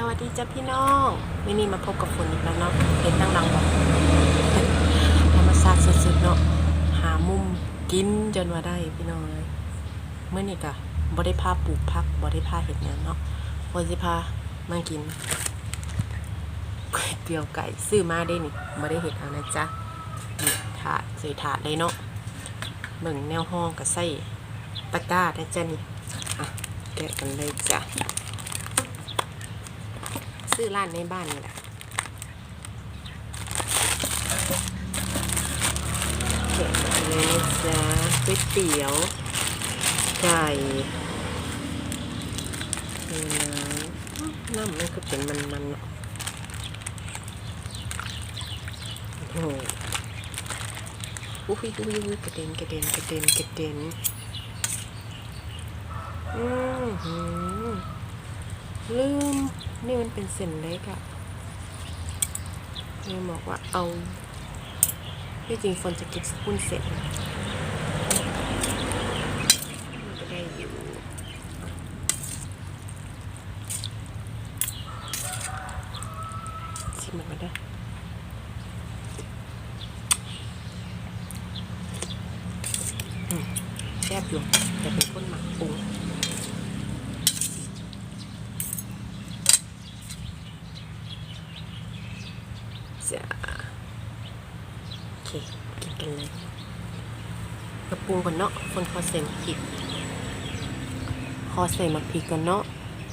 สวัสดีจ้าพี่น้องไม่นี่มาพบกับฝนอีกแล้วเนาะเห็นตั้งหลังบอกธรรมชาติสุดๆเนาะหามุมกินจนว่าได้พี่น้องเลยเมื่อนี่กะบ่ได้พาปลูกพักบ่ได้พาเห็ดหยังเนาะฝนสิพามากินก๋วยเตี๋ยวไก่ซื้อมาได้นี่บ่ได้เห็ดเอานะจ๊ะถาดใส่ถาดเลยเนาะเบิ่งแนวห้องกับใส่ตะกร้านะจ๊ะนี่อะแกะกันเลยจ้ะ ซื้อร้านในบ้านนี่แหละเก็บเลยจ๊ะก๋วยเตี๋ยวไก่น้ำน้ำมันก็เป็นมันๆเนาะโอ้โหอุ้ยอุ้ยอุ้ยกระเด็นกระเด็นกระเด็นกระเด็นอือหือ ลืมนี่มันเป็นเส้นเล็กอะเลยบอกว่าเอาที่จริงฝนจะกินสปุ้นเสร็จมันก็ได้อยู่ชิมมันมาได้แซ่บอยู่แต่เป็นคนหมักปรุง จะโอเค กินกันเลยกระปรุงก่อนเนาะคนคอเส่มะพริกขอเส่มะพริกก่อนเนาะ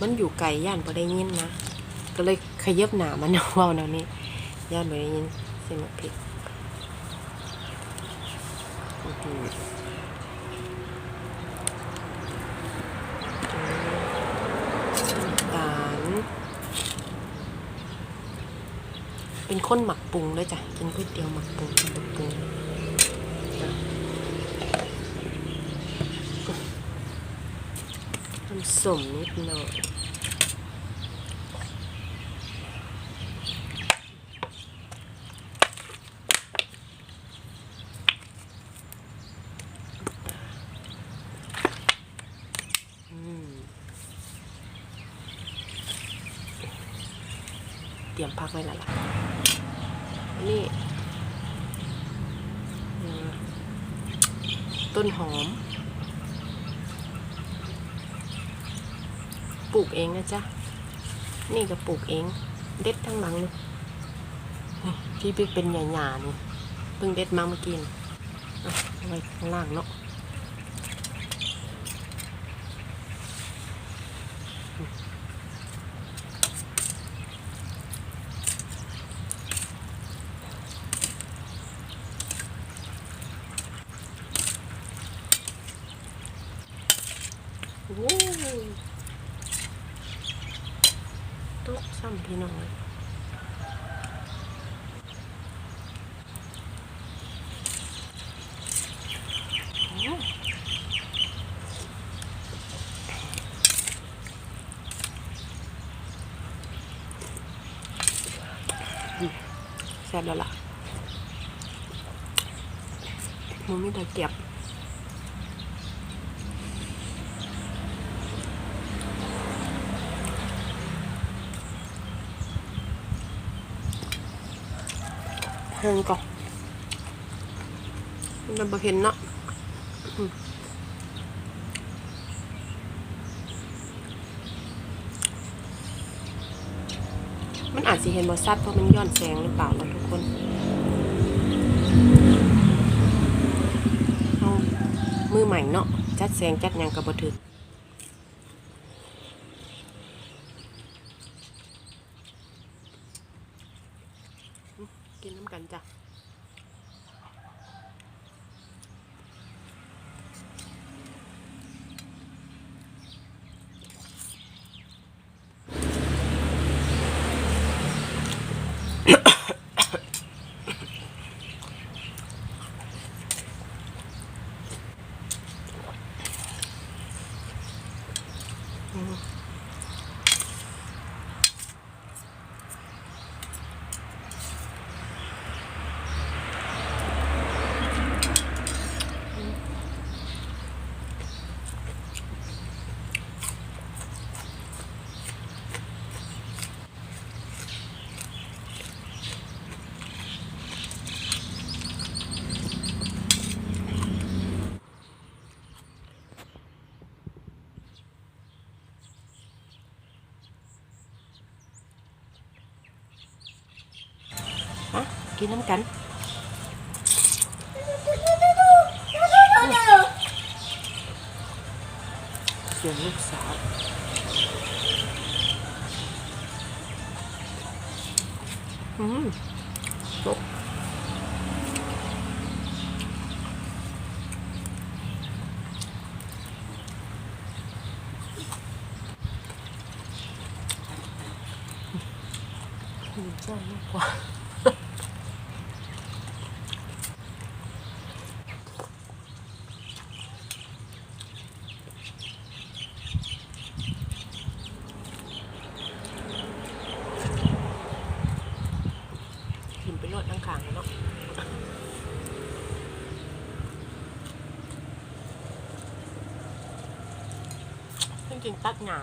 มันอยู่ไกลย่านพอได้ยินนะ ก็เลยขยับหนามันเอาเว่าแนวนี้ย่านพอได้ยินเส่มะพริกอื้อหือน้ำตาล เป็นคนหมักปรุงด้วยจ้ะ กินก๋วยเตี๋ยวหมักปรุงหมักปรุงจ้ะน้ำสมนิดหน่อยเตรียมพักไว้แล้วล่ะ นี่ต้นหอม ปลูกเองนะจ๊ะ นี่ก็ปลูกเอง เด็ดทั้งหลังเลยที่เป็นใหยาๆนี่เพิ่งเด็ดมาเมื่อกี้นี่อะเอาไว้ข้างล่างเนาะ โอ้ตุ๊กซ้ำพี่น้อยแซ่บแล้วล่ะมันไม่ได้เก็บ เพิ่งก่อนมันบ่เห็นเนาะมันอาจจะเห็นบ่ชัดเพราะมันย้อนแสงหรือเปล่าเนาะทุกคนเอามือใหม่เนาะจัดแสงจัดยังกับบ่ถึก กินน้ำกันจ้ะ อ กินน้ำกันเสียงลูกสาวอืมโตะอืมเจ้ามากกว่า กินไปรดทั้ง ขางเนาะซึ่งจริงตัดหญ้า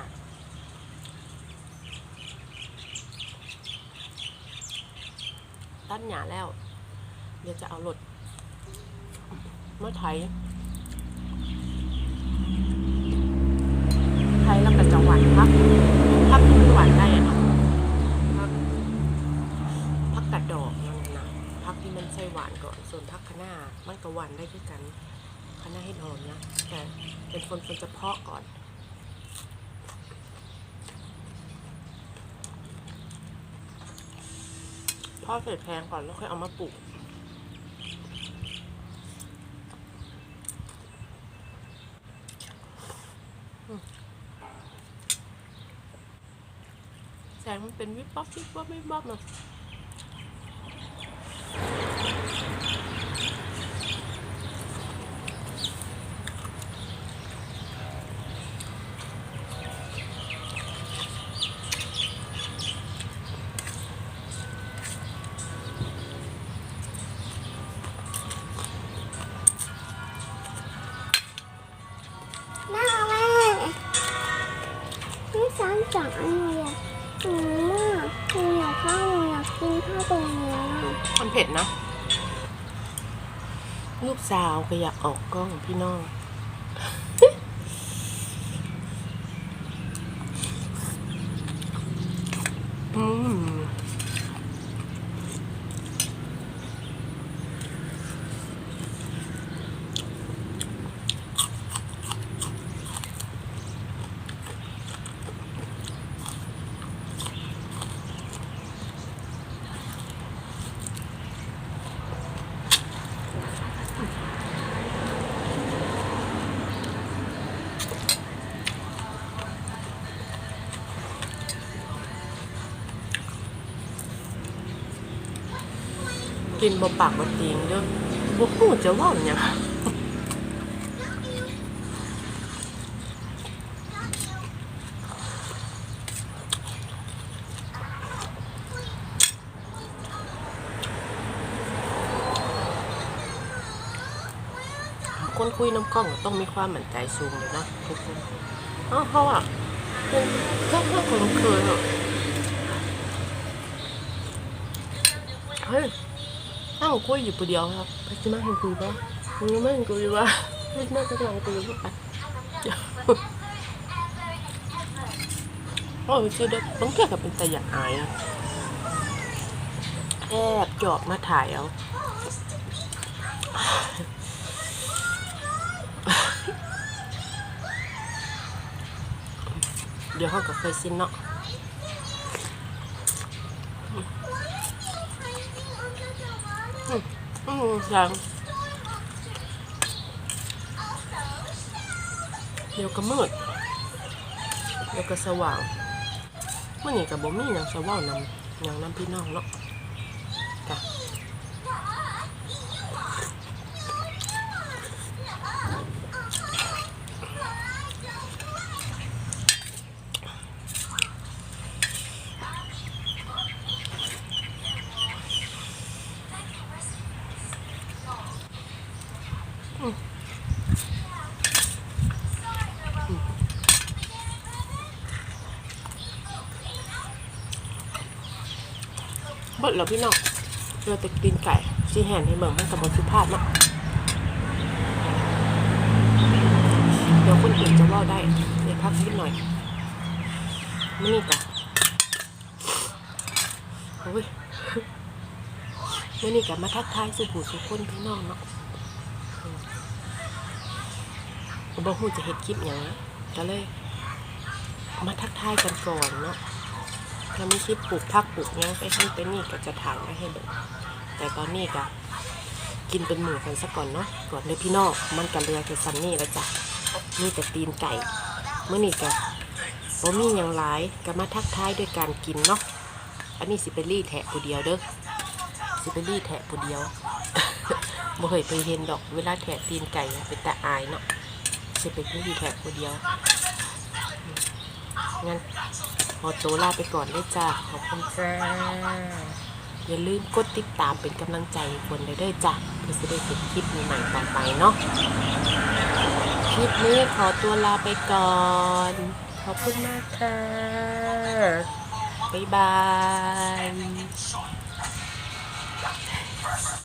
ตัดหญ้าแล้ว เดี๋ยวจะเอารถเมื่อไถแล้วก็จะหวานพักพักที่มันหวานได้อะเนาะพัก พักกัดดอกนั่นนะพักที่มันใส่หวานก่อน ส่วนพักคะน้ามันก็หวานได้ด้วยกันคะน้า ให้หอมนะแต่เป็นคนคนจะเพาะก่อน เพาะเสร็จแพงก่อนแล้วค่อยเอามาปลูกแสงมันเป็นวิบวับวิบวับวิบวับเนา อยามสั่งอะไรอะหนูอะหนูอยากข้าวหนูอยากกินข้าวตรงนี้อะมันเผ็ดนะ ลูกสาวก็อยากออกกล้องพี่น้อง อืม กินบ่ปากบ่ตีงเด้อบ่ฮู้จะเว่าหยังคนคุยน้ำกล้องต้องมีความหมั่นใจสูงเลยนะทุกคนเอ้าเขาอะเป็นเพื่อนเพื่อนคนเคยอะเฮ้ย ถ้าคุยอยู่คนเดียวครับไปจะมาเห็นคุยปะมึงไม่เห็นคุยปะไม่น่าจะลองคุยปะโอ้ยคือเด็กต้องแค่กับเป็นแตาอยากอายอะแอบจอบมาถ่ายเอาเดี๋ยวเขาก็เคยซินเนาะ อืมยังเดี๋ยวก็มืดเดี๋ยวก็สว่างเมื่อนี้กับบ่มีอย่างสว่างนำอย่างนำพี่น้องเนาะ เบิดแล้วพี่น้องเจอแต่ตีนไก่ซีแหนให้เบิ่งมันกับบสุภาพเนาะเดี๋ยวคนอื่นจะว่าได้เดี๋ยวพักนิดหน่อยไม่นี่จ้ะโอ้ยเมื่อนี้กับมาทักทายสู่ผู้สู่คนพี่น้องเนาะอืมบอกฮู้จะเฮ็ดคลิปหยังนะก็เลย มาทักทายกันก่อนเนาะ ถ้ามีคลิปปลูกผักปลูกยังไปให้ไปนี่ก็จะถ่ายมาให้เบิแต่ตอนนี้ก็กินเป็นหมูกันซะก่อนเนาะก่อนเลยพี่น้องมันก็เหลือแค่ซันนี่แล้วจ้ะมีแต่ตีนไก่เมื่อนี้ก็บ่มีหยังหลายก็มาทักทายด้วยการกินเนาะอันนี้สิเปรี่แทะผู้เดียวเด้อสิเปรี่แทะผู้เดียวบ่เคยไปเห็นดอกเวลาแทะตีนไก่เป็นตาอายเนาะสิเปรี่แทะผู้เดียวงั้น ขอตัวลาไปก่อนด้วยจ้าขอบคุณจ้าอย่าลืมกดติดตามเป็นกำลังใจคนได้ด้วยจ้ะเพื่อจะได้เห็นคลิปใหม่ๆต่อไปเนาะคลิปนี้ขอตัวลาไปก่อน ขอบคุณมากค่ะ บ๊ายบาย